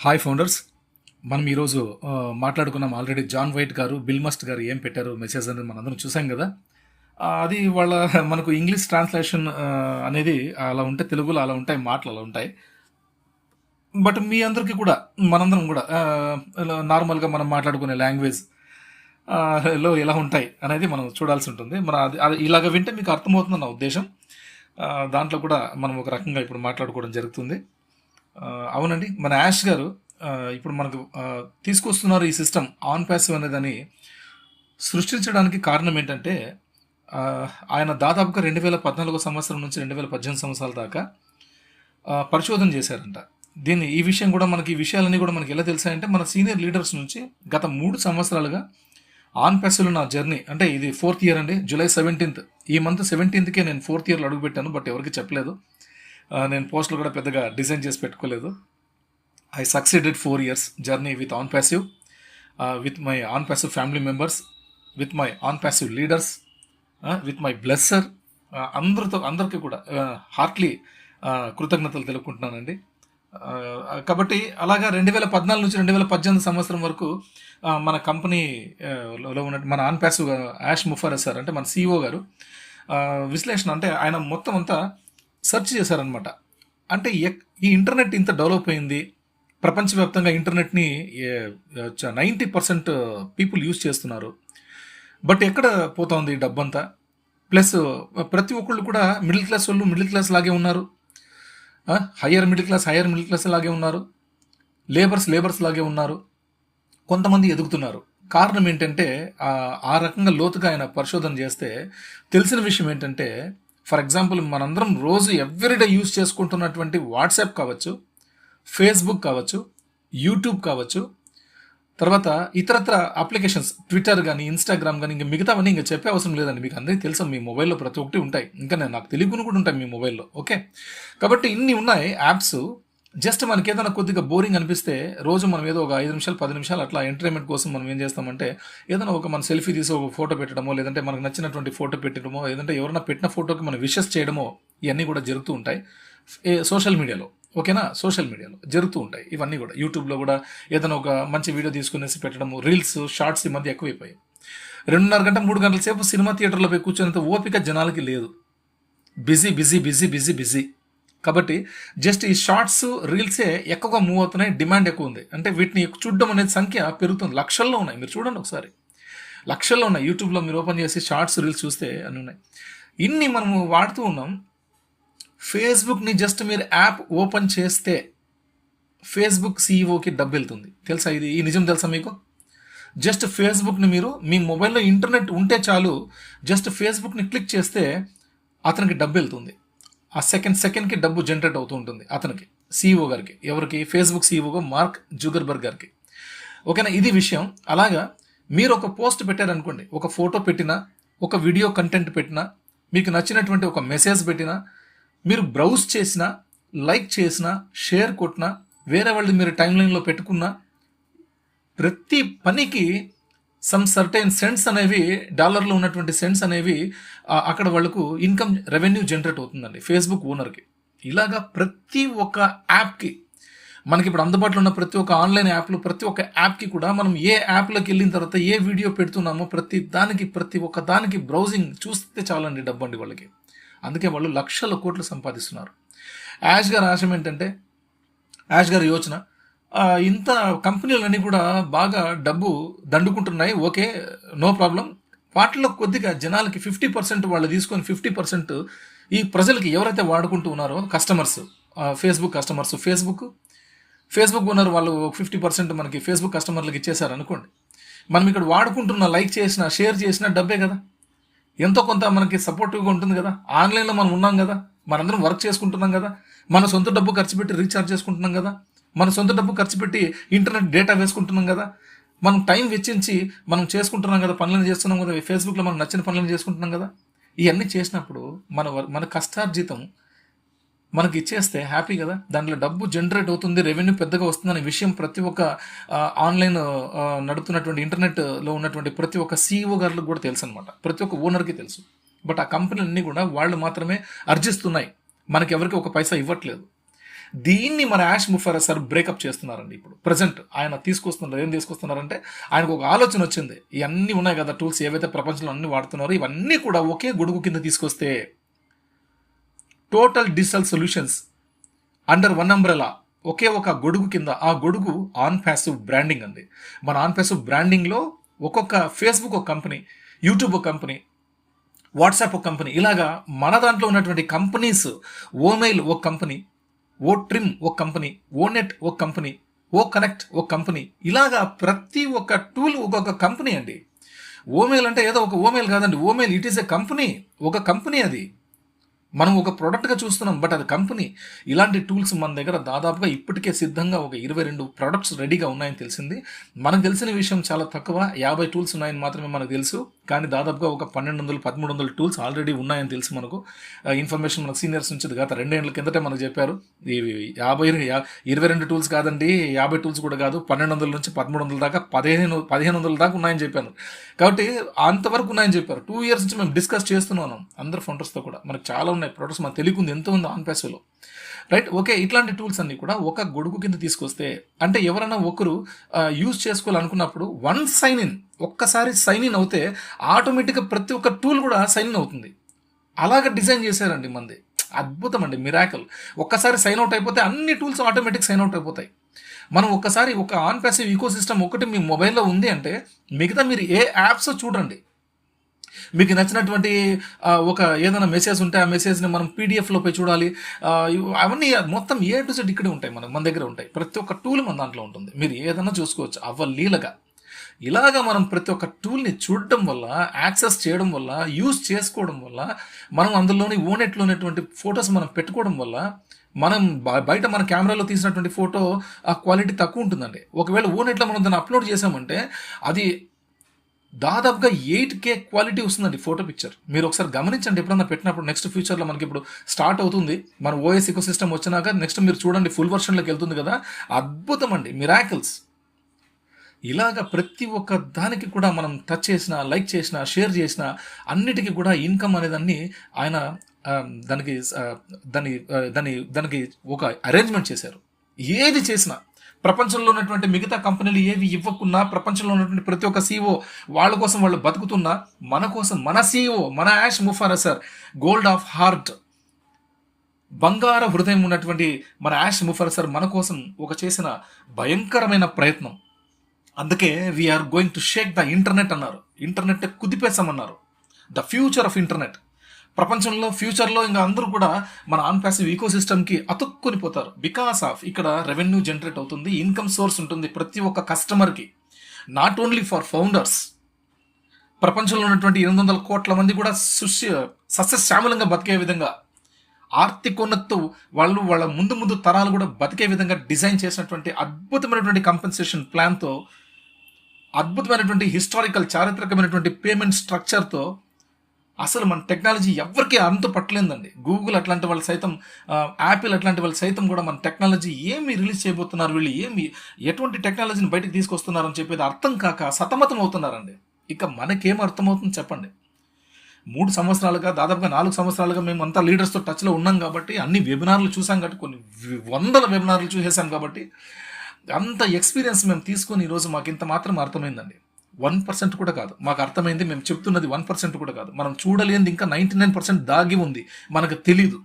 Hi founders మనం ఈరోజు మాట్లాడుకున్నాం already John White garu Bill Must garu ఏం పెట్టారు మెసేజ్ అనేది మనందరం చూసాం కదా. అది వాళ్ళ మనకు ఇంగ్లీష్ ట్రాన్స్లేషన్ అనేది అలా ఉంటే తెలుగులో అలా ఉంటాయి మాటలు అలా ఉంటాయి. బట్ మీ అందరికీ కూడా మనందరం కూడా నార్మల్గా మనం మాట్లాడుకునే లాంగ్వేజ్లో ఎలా ఉంటాయి అనేది మనం చూడాల్సి ఉంటుంది. మన అది అది ఇలాగ వింటే మీకు అర్థమవుతుంది నా ఉద్దేశం దాంట్లో కూడా మనం ఒక రకంగా ఇప్పుడు మాట్లాడుకోవడం జరుగుతుంది. అవునండి. మన యాష్ గారు ఇప్పుడు మనకు తీసుకొస్తున్నారు ఈ సిస్టమ్ ఆన్ ప్యాసివ్ అనేదని సృష్టించడానికి కారణం ఏంటంటే ఆయన దాదాపుగా రెండు వేల పద్నాలుగో సంవత్సరం నుంచి రెండు వేల పద్దెనిమిది సంవత్సరాల దాకా పరిశోధన చేశారంట. దీన్ని ఈ విషయం కూడా మనకి ఈ విషయాలన్నీ కూడా మనకి ఎలా తెలిసాయంటే మన సీనియర్ లీడర్స్ నుంచి గత మూడు సంవత్సరాలుగా ఆన్ ప్యాసివ్లో నా జర్నీ అంటే ఇది ఫోర్త్ ఇయర్ అండి జూలై సెవెంటీన్త్. ఈ మంత్ సెవెంటీన్త్కే నేను ఫోర్త్ ఇయర్లో అడుగుపెట్టాను బట్ ఎవరికి చెప్పలేదు. నేను పోస్టులు కూడా పెద్దగా డిజైన్ చేసి పెట్టుకోలేదు. I succeeded four years journey with OnPassive with my OnPassive family members with my OnPassive leaders with my blesser అందరితో అందరికీ కూడా హార్ట్లీ కృతజ్ఞతలు తెలుపుకుంటున్నానండి. కాబట్టి అలాగా రెండు వేల పద్నాలుగు నుంచి రెండు వేల పద్దెనిమిది సంవత్సరం వరకు మన కంపెనీ లో ఉన్న మన OnPassive Ash Mufareh sir అంటే మన సీఈఓ గారు విశ్లేషణ అంటే ఆయన మొత్తం అంతా సెర్చ్ చేశారనమాట అంటే ఎక్- ఈ ఇంటర్నెట్ ఇంత డెవలప్ అయింది ప్రపంచవ్యాప్తంగా ఇంటర్నెట్ని నైంటీ పర్సెంట్ పీపుల్ యూజ్ చేస్తున్నారు. బట్ ఎక్కడ పోతోంది ఈ డబ్బంతా? ప్లస్ ప్రతి ఒక్కళ్ళు కూడా మిడిల్ క్లాస్ వాళ్ళు మిడిల్ క్లాస్ లాగే ఉన్నారు. Higher middle class higher middle class లాగే ఉన్నారు. లేబర్స్ లేబర్స్ లాగే ఉన్నారు. కొంతమంది ఎదుగుతున్నారు. కారణం ఏంటంటే ఆ రకంగా లోతుగా ఆయన పరిశోధన చేస్తే తెలిసిన విషయం ఏంటంటే ఫర్ ఎగ్జాంపుల్ మనందరం రోజు ఎవ్రీడే యూజ్ చేసుకుంటున్నటువంటి వాట్సాప్ కావచ్చు ఫేస్బుక్ కావచ్చు యూట్యూబ్ కావచ్చు తర్వాత ఇతరత్ర అప్లికేషన్స్ ట్విట్టర్ కానీ ఇన్స్టాగ్రామ్ కానీ ఇంకా మిగతావన్నీ ఇంకా చెప్పే అవసరం లేదండి. మీకు అందరికీ తెలుసు మీ మొబైల్లో ప్రతి ఒక్కటి ఉంటాయి. ఇంకా నేను నాకు తెలియకుని కూడా ఉంటాయి మీ మొబైల్లో ఓకే? కాబట్టి ఇన్ని ఉన్నాయి యాప్స్. జస్ట్ మనకి ఏదైనా కొద్దిగా బోరింగ్ అనిపిస్తే రోజు మనం ఏదో ఒక ఐదు నిమిషాలు పది నిమిషాలు అట్లా ఎంటర్టైన్మెంట్ కోసం మనం ఏం చేస్తామంటే ఏదైనా ఒక మన సెల్ఫీ తీసి ఒక ఫోటో పెట్టడమో లేదంటే మనకు నచ్చినటువంటి ఫోటో పెట్టడమో లేదంటే ఎవరైనా పెట్టిన ఫోటోకి మనం విషెస్ చేయడమో ఇవన్నీ కూడా జరుగుతూ ఉంటాయి. సోషల్ మీడియాలో ఓకేనా? సోషల్ మీడియాలో జరుగుతూ ఉంటాయి. ఇవన్నీ కూడా యూట్యూబ్లో కూడా ఏదైనా ఒక మంచి వీడియో తీసుకునేసి పెట్టడము రీల్స్ షార్ట్స్ ఈ మధ్య ఎక్కువైపోయాయి. రెండున్నర గంట మూడు గంటల సేపు సినిమా థియేటర్లో పోయి కూర్చునేంత ఓపిక జనాలకి లేదు. Busy busy busy busy busy. కాబట్టి జస్ట్ ఈ షార్ట్స్ రీల్సే ఎక్కువగా మూవ్ అవుతున్నాయి డిమాండ్ ఎక్కువ ఉంది. అంటే వీటిని చూడడం అనేది సంఖ్య పెరుగుతుంది. లక్షల్లో ఉన్నాయి. మీరు చూడండి ఒకసారి. లక్షల్లో ఉన్నాయి. యూట్యూబ్లో మీరు ఓపెన్ చేసి షార్ట్స్ రీల్స్ చూస్తే అని ఉన్నాయి. ఇన్ని మనము వాడుతూ ఉన్నాం. ఫేస్బుక్ని జస్ట్ మీరు యాప్ ఓపెన్ చేస్తే ఫేస్బుక్ సీఈఓకి డబ్బు వెళ్తుంది. తెలుసా ఇది? ఈ నిజం తెలుసా మీకు? జస్ట్ ఫేస్బుక్ని మీరు మీ మొబైల్లో ఇంటర్నెట్ ఉంటే చాలు జస్ట్ ఫేస్బుక్ని క్లిక్ చేస్తే అతనికి డబ్బు వెళ్తుంది. ఆ సెకండ్ సెకండ్కి డబ్బు జనరేట్ అవుతూ ఉంటుంది అతనికి సీఈఓ గారికి. ఎవరికి? ఫేస్బుక్ సీఈఓగా మార్క్ జుగర్బర్గ్ గారికి. ఓకేనా? ఇది విషయం. అలాగా మీరు ఒక పోస్ట్ పెట్టారనుకోండి ఒక ఫోటో పెట్టినా ఒక వీడియో కంటెంట్ పెట్టినా మీకు నచ్చినటువంటి ఒక మెసేజ్ పెట్టినా మీరు బ్రౌజ్ చేసినా లైక్ చేసినా షేర్ కొట్టినా వేరే వాళ్ళు మీరు టైం లైన్లో పెట్టుకున్నా ప్రతి పనికి సమ్ సర్టైన్ సెంట్స్ అనేవి డాలర్లో ఉన్నటువంటి సెంట్స్ అనేవి అక్కడ వాళ్ళకు ఇన్కమ్ రెవెన్యూ జనరేట్ అవుతుందండి ఫేస్బుక్ ఓనర్కి ఇలాగా ప్రతి ఒక్క యాప్కి మనకి ఇప్పుడు అందుబాటులో ఉన్న ప్రతి ఒక్క ఆన్లైన్ యాప్లు ప్రతి ఒక్క యాప్కి కూడా మనం ఏ యాప్లోకి వెళ్ళిన తర్వాత ఏ వీడియో పెడుతున్నామో ప్రతి దానికి ప్రతి ఒక్క దానికి బ్రౌజింగ్ చూస్తే చాలండి డబ్బు అండి వాళ్ళకి. అందుకే వాళ్ళు లక్షల కోట్లు సంపాదిస్తున్నారు. యాష్ గారు ఆశయం ఏంటంటే యాష్ గారి యోచన ఇంత కంపెనీలన్నీ కూడా బాగా డబ్బు దండుకుంటున్నాయి. Okay no problem. వాటిలో కొద్దిగా జనాలకి ఫిఫ్టీ పర్సెంట్ వాళ్ళు తీసుకొని ఫిఫ్టీ పర్సెంట్ ఈ ప్రజలకి ఎవరైతే వాడుకుంటూ ఉన్నారో customers Facebook customers Facebook Facebook ఉన్నారు వాళ్ళు ఫిఫ్టీ పర్సెంట్ మనకి ఫేస్బుక్ కస్టమర్లకు ఇచ్చేసారు అనుకోండి. మనం ఇక్కడ వాడుకుంటున్న లైక్ చేసిన షేర్ చేసిన డబ్బే కదా. ఎంతో కొంత మనకి సపోర్టివ్గా ఉంటుంది కదా. ఆన్లైన్లో మనం ఉన్నాం కదా. మనందరం వర్క్ చేసుకుంటున్నాం కదా. మన సొంత డబ్బు ఖర్చు పెట్టి రీఛార్జ్ చేసుకుంటున్నాం కదా. మన సొంత డబ్బు ఖర్చు పెట్టి ఇంటర్నెట్ డేటా వేసుకుంటున్నాం కదా. మనం టైం వెచ్చించి మనం చేసుకుంటున్నాం కదా పనులను చేస్తున్నాం కదా ఫేస్బుక్లో మనం నచ్చిన పనులను చేసుకుంటున్నాం కదా. ఇవన్నీ చేసినప్పుడు మన మన కష్టార్జితం మనకి ఇచ్చేస్తే హ్యాపీ కదా. దాంట్లో డబ్బు జనరేట్ అవుతుంది రెవెన్యూ పెద్దగా వస్తుందనే విషయం ప్రతి ఒక్క ఆన్లైన్ ఆ, నడుపుతున్నటువంటి ఇంటర్నెట్లో ఉన్నటువంటి ప్రతి ఒక్క సీఈఓ గారికి కూడా తెలుసు అనమాట ప్రతి ఒక్క ఓనర్కి తెలుసు. బట్ ఆ కంపెనీలన్నీ కూడా వాళ్ళు మాత్రమే అర్జిస్తున్నాయి. మనకి ఎవరికి ఒక పైసా ఇవ్వట్లేదు. దీన్ని మన యాష్ ముఫారా సార్ బ్రేకప్ చేస్తున్నారండి ఇప్పుడు. ప్రజెంట్ ఆయన తీసుకొస్తున్నారు ఏం తీసుకొస్తున్నారంటే ఆయనకు ఒక ఆలోచన వచ్చింది. ఇవన్నీ ఉన్నాయి కదా టూల్స్ ఏవైతే ప్రపంచంలో అన్ని వాడుతున్నారో ఇవన్నీ కూడా ఒకే గొడుగు కింద తీసుకొస్తే total digital solutions under one umbrella ఒకే ఒక గొడుగు కింద ఆ గొడుగు ఆన్ ప్యాసివ్ బ్రాండింగ్ అండి. మన ఆన్ ప్యాసివ్ బ్రాండింగ్లో ఒక్కొక్క ఫేస్బుక్ ఒక కంపెనీ యూట్యూబ్ ఒక కంపెనీ వాట్సాప్ ఒక కంపెనీ ఇలాగా మన దాంట్లో ఉన్నటువంటి కంపెనీస్ ఓమెయిల్ ఒక కంపెనీ ఓ ట్రిమ్ ఒక కంపెనీ ఓ నెట్ ఒక company O Connect O company. ఇలాగా ప్రతి ఒక్క టూల్ ఒక్కొక్క కంపెనీ అండి. ఓమెయిల్ అంటే ఏదో ఒక ఓమెయిల్ కాదండి. OMail it is a company. ఒక కంపెనీ అది. మనం ఒక ప్రోడక్ట్గా చూస్తున్నాం బట్ అది కంపెనీ ఇలాంటి టూల్స్ మన దగ్గర దాదాపుగా ఇప్పటికే సిద్ధంగా ఒక ఇరవై రెండు ప్రొడక్ట్స్ రెడీగా ఉన్నాయని తెలిసింది. మనకు తెలిసిన విషయం చాలా తక్కువ. యాభై టూల్స్ ఉన్నాయని మాత్రమే మనకు తెలుసు. కానీ దాదాపుగా ఒక పన్నెండు వందలు పదమూడు వందల టూల్స్ ఆల్రెడీ ఉన్నాయని తెలుసు మనకు. ఇన్ఫర్మేషన్ మనకు సీనియర్స్ నుంచి గత రెండేళ్ళ కిందటే మనకు చెప్పారు. ఇవి యాభై ఇరవై రెండు టూల్స్ కాదండి యాభై టూల్స్ కూడా కాదు పన్నెండు వందల నుంచి పదమూడు వందల దాకా పదిహేను పదిహేను వందల దాకా ఉన్నాయని చెప్పాను. కాబట్టి అంతవరకు ఉన్నాయని చెప్పారు. టూ ఇయర్స్ నుంచి మేము డిస్కస్ చేస్తున్నాను అందరు ఫౌండర్స్తో కూడా. మనకు చాలా ఉన్నాయి ప్రొడక్ట్స్ మనకు తెలియకుంది ఎంత ఉంది ఆన్ పేస్లో రైట్ ఓకే ఇట్లాంటి టూల్స్ అన్ని కూడా ఒక గొడుగు కింద తీసుకొస్తే అంటే ఎవరైనా ఒకరు యూజ్ చేసుకోవాలనుకున్నప్పుడు వన్ సైన్ ఇన్ ఒక్కసారి సైన్ ఇన్ అవుతే ఆటోమేటిక్గా ప్రతి ఒక్క టూల్ కూడా సైన్ ఇన్ అవుతుంది. అలాగ డిజైన్ చేశారండి మంది. అద్భుతం అండి మిరాకల్ ఒక్కసారి సైన్ అవుట్ అయిపోతే అన్ని టూల్స్ ఆటోమేటిక్ సైన్ అవుట్ అయిపోతాయి. మనం ఒక్కసారి ఒక ఆన్ ప్యాసివ్ ఈకో సిస్టమ్ ఒకటి మీ మొబైల్లో ఉంది అంటే మిగతా మీరు ఏ యాప్స్ చూడండి. మీకు నచ్చినటువంటి ఒక ఏదైనా మెసేజ్ ఉంటే ఆ మెసేజ్ని మనం పీడిఎఫ్లో పోయి చూడాలి. అవన్నీ మొత్తం ఏ టు సెట్ ఇక్కడే ఉంటాయి మనం మన దగ్గర ఉంటాయి. ప్రతి ఒక్క టూల్ మన దాంట్లో ఉంటుంది. మీరు ఏదైనా చూసుకోవచ్చు. అవ్వలీలగా ఇలాగ మనం ప్రతి ఒక్క టూల్ని చూడడం వల్ల యాక్సెస్ చేయడం వల్ల యూజ్ చేసుకోవడం వల్ల మనం అందులోని ఓనెట్లో ఉన్నటువంటి ఫొటోస్ మనం పెట్టుకోవడం వల్ల మనం బ- బయట మన కెమెరాలో తీసినటువంటి ఫోటో ఆ క్వాలిటీ తక్కువ ఉంటుందండి. ఒకవేళ ఓనెట్లో మనం దాన్ని అప్లోడ్ చేసామంటే అది దాదాపుగా ఎయిట్ కే క్వాలిటీ వస్తుందండి ఫోటో పిక్చర్. మీరు ఒకసారి గమనించండి ఎప్పుడన్నా పెట్టినప్పుడు నెక్స్ట్ ఫ్యూచర్లో మనకి ఇప్పుడు స్టార్ట్ అవుతుంది. మన ఓఎస్ ఇకో సిస్టమ్ వచ్చినాక నెక్స్ట్ మీరు చూడండి ఫుల్ వర్షన్లోకి వెళ్తుంది కదా. అద్భుతం అండి మిరాకిల్స్. ఇలాగ ప్రతి ఒక్క దానికి కూడా మనం టచ్ చేసిన లైక్ చేసిన షేర్ చేసిన అన్నిటికీ కూడా ఇన్కమ్ అనేదాన్ని ఆయన దానికి దాని దాని దానికి ఒక అరేంజ్మెంట్ చేశారు. ఏది చేసినా ప్రపంచంలో ఉన్నటువంటి మిగతా కంపెనీలు ఏవి ఇవ్వకున్నా ప్రపంచంలో ఉన్నటువంటి ప్రతి ఒక్క సీఓ వాళ్ళ కోసం వాళ్ళు బతుకుతున్నా మన కోసం మన సీఓ మన Ash Mufareh sir gold of heart బంగార హృదయం ఉన్నటువంటి మన యాష్ ముఫారా సార్ మన కోసం ఒక చేసిన భయంకరమైన ప్రయత్నం. అందుకే we're going to shake the internet అన్నారు. ఇంటర్నెట్ కుదిపేసామన్నారు ద ఫ్యూచర్ ఆఫ్ ఇంటర్నెట్ ప్రపంచంలో ఫ్యూచర్లో ఇంకా అందరూ కూడా మన ఆన్ ప్యాసివ్ ఈకో సిస్టమ్కి అతుక్కుని పోతారు బికాస్ ఆఫ్ ఇక్కడ రెవెన్యూ జనరేట్ అవుతుంది ఇన్కమ్ సోర్స్ ఉంటుంది ప్రతి ఒక్క కస్టమర్కి. నాట్ ఓన్లీ ఫర్ ఫౌండర్స్ ప్రపంచంలో ఉన్నటువంటి ఎనిమిది వందల కోట్ల మంది కూడా సుశ్య సస్యశ్యామలంగా బతికే విధంగా ఆర్థికోన్నత్తు వాళ్ళు వాళ్ళ ముందు ముందు తరాలు కూడా బతికే విధంగా డిజైన్ చేసినటువంటి అద్భుతమైనటువంటి కంపెన్సేషన్ ప్లాన్తో అద్భుతమైనటువంటి హిస్టారికల్ చారిత్రకమైనటువంటి పేమెంట్ స్ట్రక్చర్తో అసలు మన టెక్నాలజీ ఎవరికి అంత పట్టలేదండి. గూగుల్ అట్లాంటి వాళ్ళు సైతం యాపిల్ అట్లాంటి వాళ్ళు సైతం కూడా మన టెక్నాలజీ ఏమి రిలీజ్ చేయబోతున్నారు వీళ్ళు ఏమి ఎటువంటి టెక్నాలజీని బయటకు తీసుకొస్తున్నారని చెప్పేది అర్థం కాక సతమతం అవుతున్నారండి ఇక మనకేం అర్థమవుతుంది చెప్పండి. మూడు సంవత్సరాలుగా దాదాపుగా నాలుగు సంవత్సరాలుగా మేము అంతా లీడర్స్తో టచ్లో ఉన్నాం కాబట్టి అన్ని వెబినార్లు చూసాం కాబట్టి కొన్ని వందల వెబినార్లు చూసేసాం కాబట్టి అంత ఎక్స్పీరియన్స్ మేము తీసుకొని ఈరోజు మాకు ఇంత మాత్రం అర్థమైందండి. వన్ పర్సెంట్ కూడా కాదు. మాకు అర్థమైంది మేము చెప్తున్నది వన్ పర్సెంట్ కూడా కాదు. మనం చూడలేనిది ఇంకా నైంటీ నైన్ పర్సెంట్ దాగి ఉంది మనకు తెలీదు.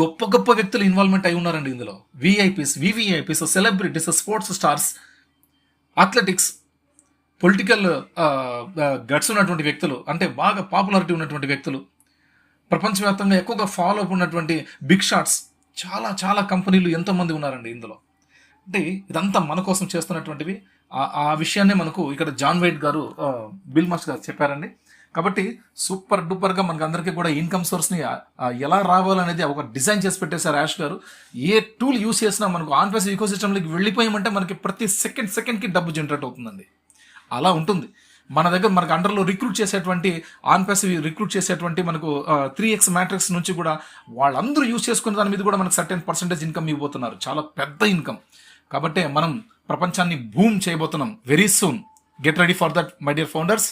గొప్ప గొప్ప వ్యక్తులు ఇన్వాల్వ్మెంట్ అయి ఉన్నారండి ఇందులో. VIPs VVIPs celebrities sports stars athletics political guts ఉన్నటువంటి వ్యక్తులు అంటే బాగా పాపులారిటీ ఉన్నటువంటి వ్యక్తులు ప్రపంచవ్యాప్తంగా ఎక్కువగా ఫాలో అప్ ఉన్నటువంటి బిగ్ షాట్స్ చాలా చాలా కంపెనీలు ఎంతోమంది ఉన్నారండి ఇందులో. అంటే ఇదంతా మన కోసం చేస్తున్నటువంటివి. ఆ- ఆ విషయాన్నే మనకు ఇక్కడ జాన్ వైట్ గారు బిల్ మస్ట్ గారు చెప్పారండి. కాబట్టి సూపర్ డూపర్గా మనకు అందరికీ కూడా ఇన్కమ్ సోర్స్ని ఎలా రావాలనేది ఒక డిజైన్ చేసి పెట్టేశారు యాష్ గారు. ఏ టూల్ యూస్ చేసినా మనకు ఆన్ ఈకో సిస్టమ్లోకి వెళ్ళిపోయామంటే మనకి ప్రతి సెకండ్ సెకండ్కి డబ్బు జనరేట్ అవుతుందండి. అలా ఉంటుంది. మన దగ్గర మనకు అండర్లో రిక్రూట్ చేసేటువంటి ఆన్ ప్యాసివ్ రిక్రూట్ చేసేటువంటి మనకు త్రీ ఎక్స్ మ్యాట్రిక్స్ నుంచి కూడా వాళ్ళందరూ యూజ్ చేసుకునే దాని మీద కూడా మనకు సర్టెన్ పర్సెంటేజ్ ఇన్కమ్ ఇవ్వబోతున్నారు. చాలా పెద్ద ఇన్కమ్. కాబట్టి మనం ప్రపంచాన్ని భూమ్ చేయబోతున్నాం. Very soon get ready for that my dear founders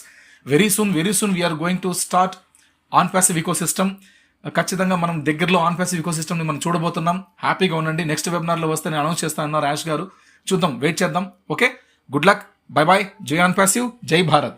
very soon very soon we're going to start OnPassive ecosystem ఖచ్చితంగా మనం దగ్గరలో ఆన్ ప్యాసివ్ ఈకో సిస్టమ్ని మనం చూడబోతున్నాం. హ్యాపీగా ఉండండి. నెక్స్ట్ వెబినార్లో వస్తే నేను అనౌన్స్ చేస్తాను యాష్ గారు. చూద్దాం వెయిట్ చేద్దాం. Okay good luck bye bye జై ఆన్ ప్యాసివ్ జై భారత్